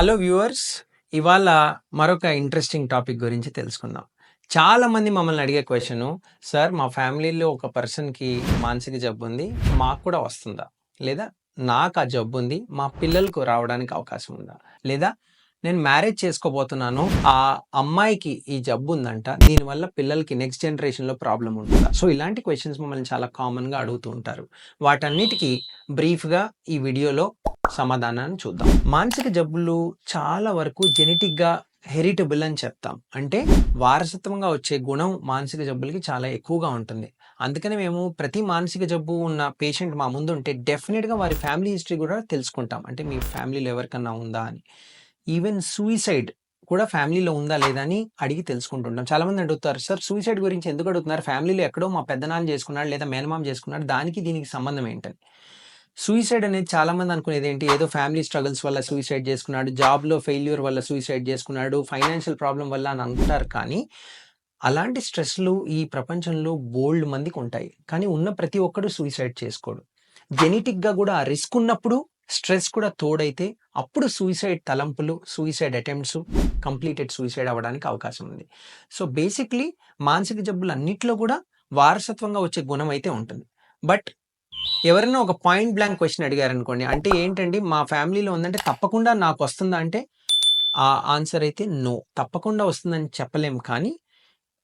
Hello viewers ఇవాళ మరొక interesting topic గురించి తెలుసుకుందాం. చాలా మంది మమ్మల్ని అడిగే క్వశ్చను సార్ మా ఫ్యామిలీలో ఒక పర్సన్కి మానసిక జబ్బు ఉంది మాకు కూడా వస్తుందా? లేదా నాకు ఆ జబ్బు ఉంది మా పిల్లలకు రావడానికి అవకాశం ఉందా? లేదా నేను మ్యారేజ్ చేసుకోబోతున్నాను. ఆ అమ్మాయికి ఈ జబ్బు ఉందంట. దీనివల్ల పిల్లలకి నెక్స్ట్ జనరేషన్లో ప్రాబ్లం ఉంటుందా? సో ఇలాంటి క్వశ్చన్స్ మమ్మల్ని చాలా కామన్గా అడుగుతూ ఉంటారు. వాటన్నిటికీ బ్రీఫ్గా ఈ వీడియోలో సమాధానాన్ని చూద్దాం. మానసిక జబ్బులు చాలా వరకు జెనెటిక్గా హెరిటబుల్ అని చెప్తాం. అంటే వారసత్వంగా వచ్చే గుణం మానసిక జబ్బులకి చాలా ఎక్కువగా ఉంటుంది. అందుకనే మేము ప్రతి మానసిక జబ్బు ఉన్న పేషెంట్ మా ముందు ఉంటే డెఫినెట్గా వారి ఫ్యామిలీ హిస్టరీ కూడా తెలుసుకుంటాం. అంటే మీ ఫ్యామిలీలో ఎవరికన్నా ఉందా అని. ఈవెన్ సూయిసైడ్ కూడా ఫ్యామిలీలో ఉందా లేదా అని అడిగి తెలుసుకుంటుంటాం. చాలా మంది అడుగుతారు సార్ సూసైడ్ గురించి ఎందుకు అడుగుతున్నారు? ఫ్యామిలీలో ఎక్కడో మా పెద్దనాన్న చేసుకున్నాడు లేదా మేనమామ చేసుకున్నాడు దానికి దీనికి సంబంధం ఏంటని. సూయిసైడ్ అనేది చాలా మంది అనుకునేది ఏంటి? ఏదో ఫ్యామిలీ స్ట్రగుల్స్ వల్ల సూయిసైడ్ చేసుకున్నాడు జాబ్లో ఫెయిల్యూర్ వల్ల సూయిసైడ్ చేసుకున్నాడు ఫైనాన్షియల్ ప్రాబ్లం వల్ల అని అనుకుంటారు కానీ అలాంటి స్ట్రెస్లు ఈ ప్రపంచంలో బోల్డ్ మందికి ఉంటాయి. కానీ ఉన్న ప్రతి ఒక్కడు సూయిసైడ్ చేసుకోడు. జెనెటిక్గా కూడా ఆ రిస్క్ ఉన్నప్పుడు స్ట్రెస్ కూడా తోడైతే అప్పుడు సూయిసైడ్ తలంపులు సూయిసైడ్ అటెంప్ట్స్ కంప్లీటెడ్ సూయిసైడ్ అవ్వడానికి అవకాశం ఉంది. సో బేసిక్లీ మానసిక జబ్బులు అన్నిట్లో కూడా వారసత్వంగా వచ్చే గుణం అయితే ఉంటుంది. బట్ ఎవరైనా ఒక పాయింట్ బ్లాంక్ క్వశ్చన్ అడిగారు అనుకోండి అంటే ఏంటండి మా ఫ్యామిలీలో ఉందంటే తప్పకుండా నాకు వస్తుందా అంటే ఆ ఆన్సర్ అయితే నో. తప్పకుండా వస్తుందని చెప్పలేము కానీ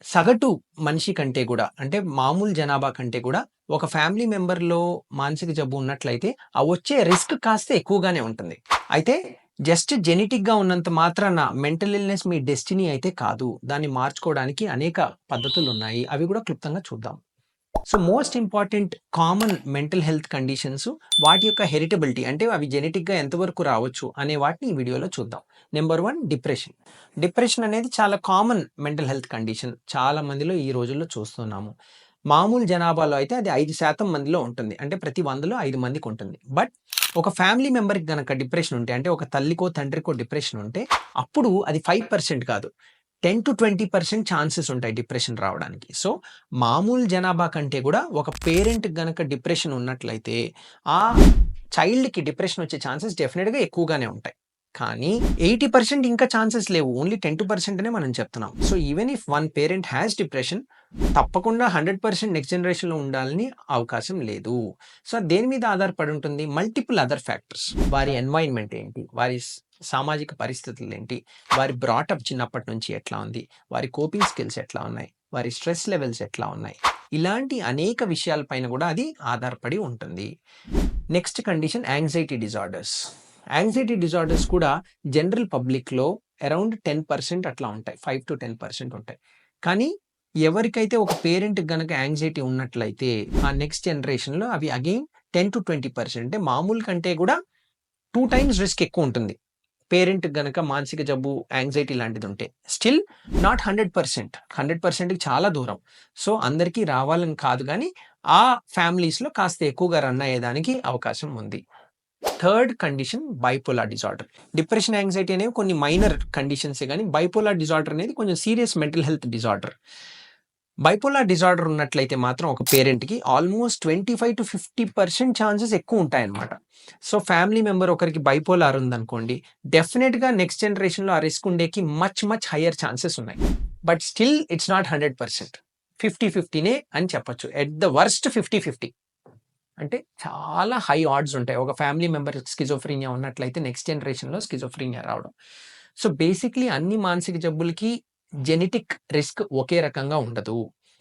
సగటు మనిషి కంటే కూడా అంటే మామూలు జనాభా కంటే కూడా ఒక ఫ్యామిలీ మెంబర్లో మానసిక జబ్బు ఉన్నట్లయితే ఆ వచ్చే రిస్క్ కాస్త ఎక్కువగానే ఉంటుంది. అయితే జస్ట్ జెనెటిక్గా ఉన్నంత మాత్రాన మెంటల్ ఇల్నెస్ మీ డెస్టినీ అయితే కాదు. దాన్ని మార్చుకోవడానికి అనేక పద్ధతులు ఉన్నాయి అవి కూడా క్లుప్తంగా చూద్దాం. So most important common mental health conditions వాటి యొక్క హెరిటబిలిటీ అంటే అవి జెనెటిక్గా ఎంతవరకు రావచ్చు అనే వాటిని ఈ వీడియోలో చూద్దాం. నెంబర్ వన్ డిప్రెషన్ డిప్రెషన్ అనేది చాలా కామన్ మెంటల్ హెల్త్ కండిషన్ చాలా మందిలో ఈ రోజుల్లో చూస్తున్నాము. మామూలు జనాభాలో అయితే అది ఐదు శాతం మందిలో ఉంటుంది. అంటే ప్రతి వందలో ఐదు మందికి ఉంటుంది. బట్ ఒక ఫ్యామిలీ మెంబర్కి కనుక డిప్రెషన్ ఉంటే అంటే ఒక తల్లికో తండ్రికో డిప్రెషన్ ఉంటే అప్పుడు అది ఫైవ్ పర్సెంట్ కాదు. Ten to twenty percent chances ఉంటాయి డిప్రెషన్ రావడానికి. సో మామూలు జనాభా కంటే కూడా ఒక పేరెంట్ గనక డిప్రెషన్ ఉన్నట్లయితే ఆ చైల్డ్కి డిప్రెషన్ వచ్చే ఛాన్సెస్ డెఫినెట్గా ఎక్కువగానే ఉంటాయి. కానీ ఎయిటీ పర్సెంట్ ఇంకా ఛాన్సెస్ లేవు. ఓన్లీ టెన్ టు పర్సెంట్ అనే మనం చెప్తున్నాం. So even if one parent has depression తప్పకుండా హండ్రెడ్ పర్సెంట్ నెక్స్ట్ జనరేషన్లో ఉండాలని అవకాశం లేదు. సో దేని మీద ఆధారపడి ఉంటుంది? Multiple other factors. వారి ఎన్వైర్న్మెంట్ ఏంటి? వారి సామాజిక పరిస్థితులు ఏంటి? వారి బ్రాటప్ చిన్నప్పటి నుంచి ఎట్లా ఉంది? వారి కోపింగ్ స్కిల్స్ ఎట్లా ఉన్నాయి? వారి స్ట్రెస్ లెవెల్స్ ఎట్లా ఉన్నాయి? ఇలాంటి అనేక విషయాలపైన కూడా అది ఆధారపడి ఉంటుంది. Next condition anxiety disorders. Anxiety disorders కూడా జనరల్ పబ్లిక్లో అరౌండ్ టెన్ పర్సెంట్ అట్లా ఉంటాయి. ఫైవ్ టు టెన్ పర్సెంట్ ఉంటాయి. కానీ ఎవరికైతే ఒక పేరెంట్ గనక యాంగ్జైటీ ఉన్నట్లయితే ఆ నెక్స్ట్ జనరేషన్లో అవి again ten to twenty percent. అంటే మామూలు కంటే కూడా టూ టైమ్స్ రిస్క్ ఎక్కువ ఉంటుంది. పేరెంట్ గనక మానసిక జబ్బు యాంగ్జైటీ లాంటిది ఉంటే still not hundred percent. Hundred పర్సెంట్కి చాలా దూరం. సో అందరికీ రావాలని కాదు కానీ ఆ ఫ్యామిలీస్లో కాస్త ఎక్కువగా రన్ అయ్యేదానికి అవకాశం ఉంది. Third condition bipolar disorder. Depression anxiety అనేవి కొన్ని మైనర్ కండిషన్సే కానీ బైపోలార్ డిజార్డర్ అనేది కొంచెం serious mental health disorder. Bipolar disorder ఉన్నట్లయితే మాత్రం ఒక పేరెంట్కి almost twenty five to fifty percent chances ఎక్కువ ఉంటాయన్నమాట. సో ఫ్యామిలీ మెంబర్ ఒకరికి బైపోలార్ ఉందనుకోండి డెఫినెట్గా నెక్స్ట్ జనరేషన్లో ఆ రిస్క్ ఉండేకి మచ్ మచ్ హయ్యర్ ఛాన్సెస్ ఉన్నాయి. But still it's not hundred percent fifty ఫిఫ్టీనే అని చెప్పొచ్చు. At the worst fifty fifty అంటే చాలా హై ఆర్డ్స్ ఉంటాయి. ఒక ఫ్యామిలీ మెంబర్ స్కిజోఫ్రీనియా ఉన్నట్లయితే నెక్స్ట్ జనరేషన్లో స్కిజోఫ్రీనియా రావడం. సో బేసిక్లీ అన్ని మానసిక జబ్బులకి జెనెటిక్ రిస్క్ ఒకే రకంగా ఉండదు.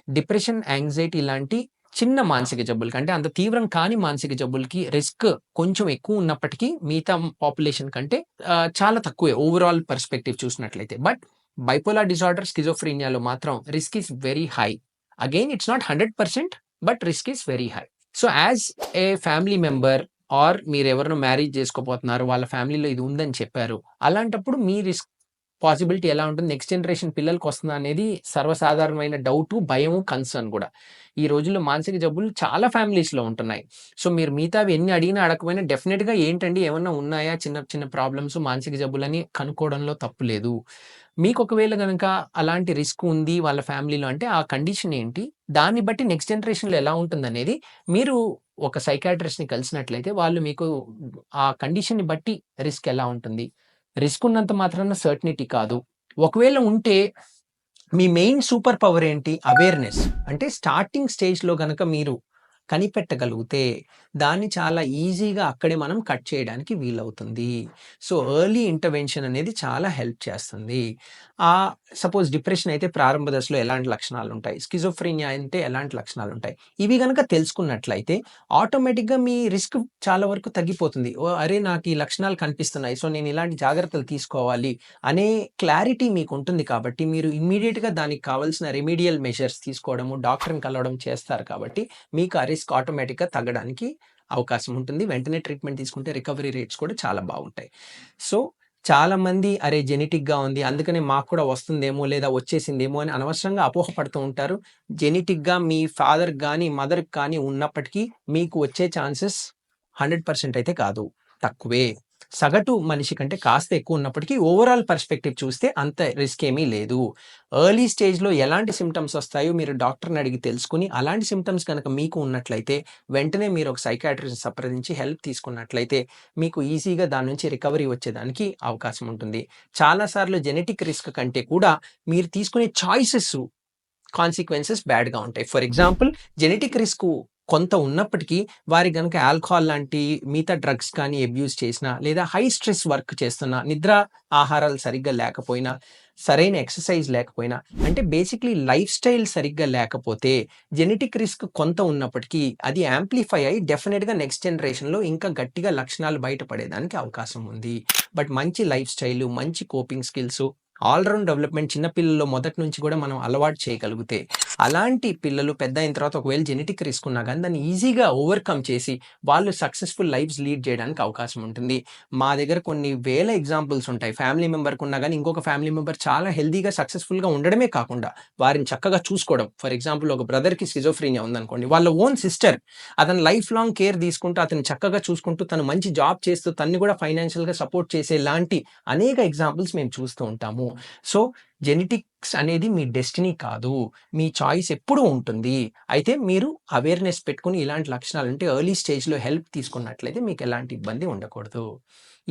డిప్రెషన్ యాంగ్జైటీ లాంటి చిన్న మానసిక జబ్బులకి అంటే అంత తీవ్రం కాని మానసిక జబ్బులకి రిస్క్ కొంచెం ఎక్కువ ఉన్నప్పటికీ మిగతా పాపులేషన్ కంటే చాలా తక్కువే ఓవరాల్ పర్స్పెక్టివ్ చూసినట్లయితే. బట్ బైపోలార్ డిజార్డర్ స్కిజోఫ్రీనియాలో మాత్రం risk is very high. Again it's not hundred percent but risk is very high. So as a family member or మీరు ఎవరినో మ్యారేజ్ చేసుకోబోతున్నారు వాళ్ళ ఫ్యామిలీలో ఇది ఉందని చెప్పారు అలాంటప్పుడు మీ రిస్క్ పాసిబిలిటీ ఎలా ఉంటుంది? నెక్స్ట్ జనరేషన్ పిల్లలకు వస్తుందా అనేది సర్వసాధారణమైన డౌట్ భయము కన్సర్న్ కూడా. ఈ రోజుల్లో మానసిక జబ్బులు చాలా ఫ్యామిలీస్లో ఉంటున్నాయి. సో మీరు మిగతావి ఎన్ని అడిగినా అడగకపోయినా డెఫినెట్గా ఏంటండి? ఏమన్నా ఉన్నాయా? చిన్న చిన్న ప్రాబ్లమ్స్ మానసిక జబ్బులని కనుక్కోవడంలో తప్పు లేదు. మీకు ఒకవేళ కనుక అలాంటి రిస్క్ ఉంది వాళ్ళ ఫ్యామిలీలో అంటే ఆ కండిషన్ ఏంటి? దాన్ని బట్టి నెక్స్ట్ జనరేషన్లో ఎలా ఉంటుంది అనేది మీరు ఒక సైకాట్రిస్ట్ని కలిసినట్లయితే వాళ్ళు మీకు ఆ కండిషన్ని బట్టి రిస్క్ ఎలా ఉంటుంది? రిస్క్ ఉన్నంత మాత్రాన సర్టనిటీ కాదు. ఒకవేళ ఉంటే మీ మెయిన్ సూపర్ పవర్ ఏంటి? అవేర్నెస్ అంటే స్టార్టింగ్ స్టేజ్లో కనుక మీరు కనిపెట్టగలిగితే దాన్ని చాలా ఈజీగా అక్కడే మనం కట్ చేయడానికి వీలవుతుంది. సో ఎర్లీ ఇంటర్వెన్షన్ అనేది చాలా హెల్ప్ చేస్తుంది. ఆ సపోజ్ డిప్రెషన్ అయితే ప్రారంభ దశలో ఎలాంటి లక్షణాలు ఉంటాయి? స్కిజోఫ్రీనియా అంటే ఎలాంటి లక్షణాలు ఉంటాయి? ఇవి కనుక తెలుసుకున్నట్లయితే ఆటోమేటిక్గా మీ రిస్క్ చాలా వరకు తగ్గిపోతుంది. ఓ అరే నాకు ఈ లక్షణాలు కనిపిస్తున్నాయి. సో నేను ఇలాంటి జాగ్రత్తలు తీసుకోవాలి అనే క్లారిటీ మీకు ఉంటుంది కాబట్టి మీరు ఇమ్మీడియట్గా దానికి కావాల్సిన రెమీడియల్ మెషర్స్ తీసుకోవడము డాక్టర్ని కలవడం చేస్తారు కాబట్టి మీకు ఆ రిస్క్ ఆటోమేటిక్గా తగ్గడానికి అవకాశం ఉంటుంది. వెంటనే ట్రీట్మెంట్ తీసుకుంటే రికవరీ రేట్స్ కూడా చాలా బాగుంటాయి. సో చాలామంది అరే జెనెటిక్గా ఉంది అందుకనే మాకు కూడా వస్తుందేమో లేదా వచ్చేసిందేమో అని అనవసరంగా అపోహపడుతూ ఉంటారు. జెనెటిక్గా మీ ఫాదర్ కానీ మదర్కి కానీ ఉన్నప్పటికీ మీకు వచ్చే ఛాన్సెస్ హండ్రెడ్ పర్సెంట్ అయితే కాదు. తక్కువే. సగటు మనిషి కంటే కాస్త ఎక్కువ ఉన్నప్పటికీ ఓవరాల్ పర్స్పెక్టివ్ చూస్తే అంత రిస్క్ ఏమీ లేదు. ఎర్లీ స్టేజ్లో ఎలాంటి సిమ్టమ్స్ వస్తాయో మీరు డాక్టర్ని అడిగి తెలుసుకుని అలాంటి సిమ్టమ్స్ కనుక మీకు ఉన్నట్లయితే వెంటనే మీరు ఒక సైకాట్రిస్ట్ సంప్రదించి హెల్ప్ తీసుకున్నట్లయితే మీకు ఈజీగా దాని నుంచి రికవరీ వచ్చేదానికి అవకాశం ఉంటుంది. చాలాసార్లు జెనెటిక్ రిస్క్ కంటే కూడా మీరు తీసుకునే చాయిసెస్ కాన్సిక్వెన్సెస్ బ్యాడ్గా ఉంటాయి. ఫర్ ఎగ్జాంపుల్ జెనెటిక్ రిస్క్ కొంత ఉన్నప్పటికీ వారి కనుక ఆల్కహాల్ లాంటి మిగతా డ్రగ్స్ కానీ అబ్యూస్ చేసినా లేదా హై స్ట్రెస్ వర్క్ చేస్తున్నా నిద్ర ఆహారాలు సరిగ్గా లేకపోయినా సరైన ఎక్సర్సైజ్ లేకపోయినా అంటే బేసిక్లీ లైఫ్ స్టైల్ సరిగ్గా లేకపోతే జెనెటిక్ రిస్క్ కొంత ఉన్నప్పటికీ అది యాంప్లిఫై అయ్యి డెఫినెట్గా నెక్స్ట్ జనరేషన్లో ఇంకా గట్టిగా లక్షణాలు బయటపడేదానికి అవకాశం ఉంది. బట్ మంచి లైఫ్ స్టైల్ మంచి coping skills all round development చిన్నపిల్లల్లో మొదటి నుంచి కూడా మనం అలవాటు చేయగలిగితే అలాంటి పిల్లలు పెద్ద అయిన తర్వాత ఒకవేళ జెనెటిక్ రిస్క్ ఉన్నా కానీ దాన్ని ఈజీగా ఓవర్కమ్ చేసి వాళ్ళు సక్సెస్ఫుల్ లైఫ్స్ లీడ్ చేయడానికి అవకాశం ఉంటుంది. మా దగ్గర కొన్ని వేల ఎగ్జాంపుల్స్ ఉంటాయి. ఫ్యామిలీ మెంబర్కి ఉన్నా కానీ ఇంకొక ఫ్యామిలీ మెంబర్ చాలా హెల్దీగా సక్సెస్ఫుల్గా ఉండడమే కాకుండా వారిని చక్కగా చూసుకోవడం. ఫర్ ఎగ్జాంపుల్ ఒక బ్రదర్కి సిజోఫ్రీనియా ఉందనుకోండి. వాళ్ళ ఓన్ సిస్టర్ అతను లైఫ్ లాంగ్ కేర్ తీసుకుంటూ అతను చక్కగా చూసుకుంటూ తను మంచి జాబ్ చేస్తూ తన్ని కూడా ఫైనాన్షియల్గా సపోర్ట్ చేసే లాంటి అనేక ఎగ్జాంపుల్స్ మేము చూస్తూ ఉంటాము. సో జెనెటిక్స్ అనేది మీ డెస్టినీ కాదు. మీ చాయిస్ ఎప్పుడూ ఉంటుంది. అయితే మీరు అవేర్నెస్ పెట్టుకుని ఇలాంటి లక్షణాలు అంటే ఎర్లీ స్టేజ్లో హెల్ప్ తీసుకున్నట్లయితే మీకు ఎలాంటి ఇబ్బంది ఉండకూడదు.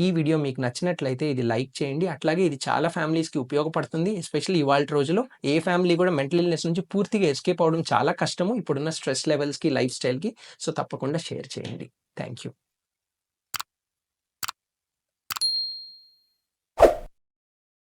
ఈ వీడియో మీకు నచ్చినట్లయితే ఇది లైక్ చేయండి. అట్లాగే ఇది చాలా ఫ్యామిలీస్కి ఉపయోగపడుతుంది. ఎస్పెషల్లీ ఇవాళ రోజులో ఏ ఫ్యామిలీ కూడా మెంటల్ ఇల్నెస్ నుంచి పూర్తిగా ఎస్కేప్ అవడం చాలా కష్టము. ఇప్పుడున్న స్ట్రెస్ లెవెల్స్కి లైఫ్ స్టైల్కి. సో తప్పకుండా షేర్ చేయండి. Thank you